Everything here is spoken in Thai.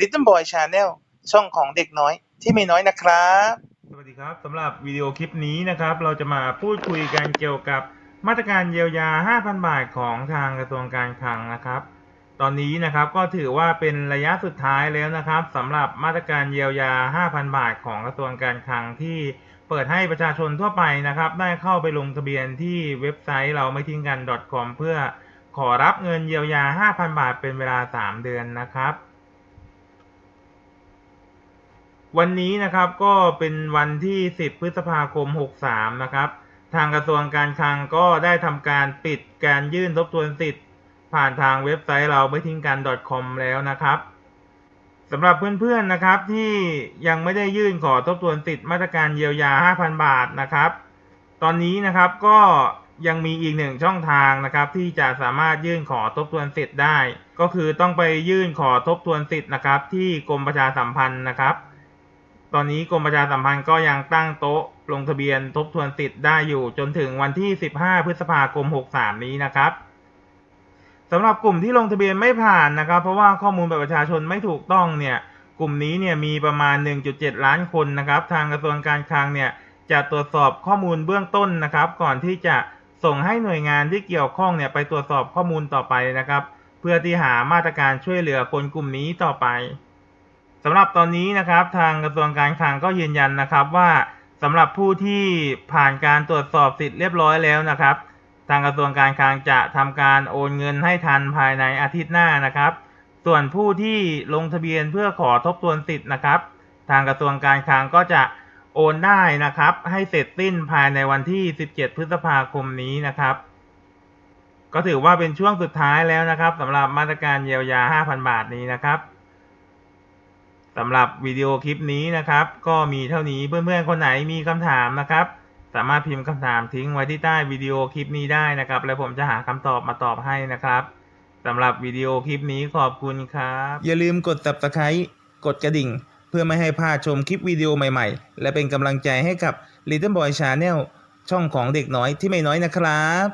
Little Boy Channel ช่องของเด็กน้อยที่ไม่น้อยนะครับ สวัสดีครับสำหรับวิดีโอคลิปนี้นะครับ เราจะมาพูดคุยกันเกี่ยวกับมาตรการเยียวยา 5,000 บาทของทางกระทรวงการคลังนะครับ ตอนนี้นะครับก็ถือว่าเป็นระยะสุดท้ายแล้วนะครับสำหรับมาตรการเยียวยา 5,000 บาทของกระทรวงการคลังที่เปิดให้ประชาชนทั่วไปนะครับ ได้เข้าไปลงทะเบียนที่เว็บไซต์เราไม่ทิ้งกัน .com เพื่อขอรับเงินเยียวยา 5,000 บาทเป็นเวลา 3 เดือนนะครับ วันนี้นะครับก็เป็นวันที่ 10 พฤษภาคม 63 นะครับ ทางกระทรวงการคลังก็ได้ทำการปิดการยื่นทบทวนสิทธิ์ ผ่านทางเว็บไซต์เราไม่ทิ้งกัน .com แล้วนะครับสำหรับเพื่อนๆนะครับที่ยังไม่ได้ยื่นขอทบทวนสิทธิ์มาตรการเยียวยา 5,000 บาทนะครับ ตอนนี้นะครับก็ยังมีอีกหนึ่งช่องทางนะครับ ที่จะสามารถยื่นขอทบทวนสิทธิ์ได้ ก็คือต้องไปยื่นขอทบทวนสิทธิ์นะครับ ที่กรมประชาสัมพันธ์นะครับ ตอนนี้กรมประชาสัมพันธ์ก็ยังตั้งโต๊ะลงทะเบียนทบทวนสิทธิ์ได้อยู่จนถึงวันที่ 15 พฤษภาคม 63 นี้นะครับสำหรับกลุ่มที่ลงทะเบียนไม่ผ่านนะครับ เพราะว่าข้อมูลบัตรประชาชนไม่ถูกต้องเนี่ย กลุ่มนี้เนี่ยมีประมาณ 1.7 ล้านคนนะครับ ทางกระทรวงการคลังเนี่ยจะตรวจสอบข้อมูลเบื้องต้นนะครับ ก่อนที่จะส่งให้หน่วยงานที่เกี่ยวข้องเนี่ยไปตรวจสอบข้อมูลต่อไปนะครับ เพื่อที่หามาตรการช่วยเหลือคนกลุ่มนี้ต่อไป สำหรับตอนนี้นะครับทางกระทรวงการคลังก็ยืนยันนะครับว่าสำหรับผู้ที่ผ่านการตรวจสอบสิทธิ์เรียบร้อยแล้วนะครับ ทางกระทรวงการคลังจะทำการโอนเงินให้ทันภายในอาทิตย์หน้านะครับ ส่วนผู้ที่ลงทะเบียนเพื่อขอทบทวนสิทธิ์นะครับ ทางกระทรวงการคลังก็จะโอนได้นะครับ ให้เสร็จสิ้นภายในวันที่ 17 พฤษภาคมนี้นะครับ ก็ถือว่าเป็นช่วงสุดท้ายแล้วนะครับสำหรับมาตรการเยียวยา 5,000 บาทนี้นะครับ สำหรับวิดีโอคลิปนี้นะครับ ก็มีเท่านี้เพื่อนๆคนไหนมีคำถามนะครับ สามารถพิมพ์คำถามทิ้งไว้ที่ใต้วิดีโอคลิปนี้ได้นะครับ แล้วผมจะหาคำตอบมาตอบให้นะครับสำหรับวิดีโอคลิปนี้ขอบคุณครับ อย่าลืมกด subscribe กดกระดิ่ง เพื่อไม่ให้พลาดชมคลิปวิดีโอใหม่ๆ และเป็นกำลังใจให้กับ Little Boy Channel ช่องของเด็กน้อยที่ไม่น้อยนะครับ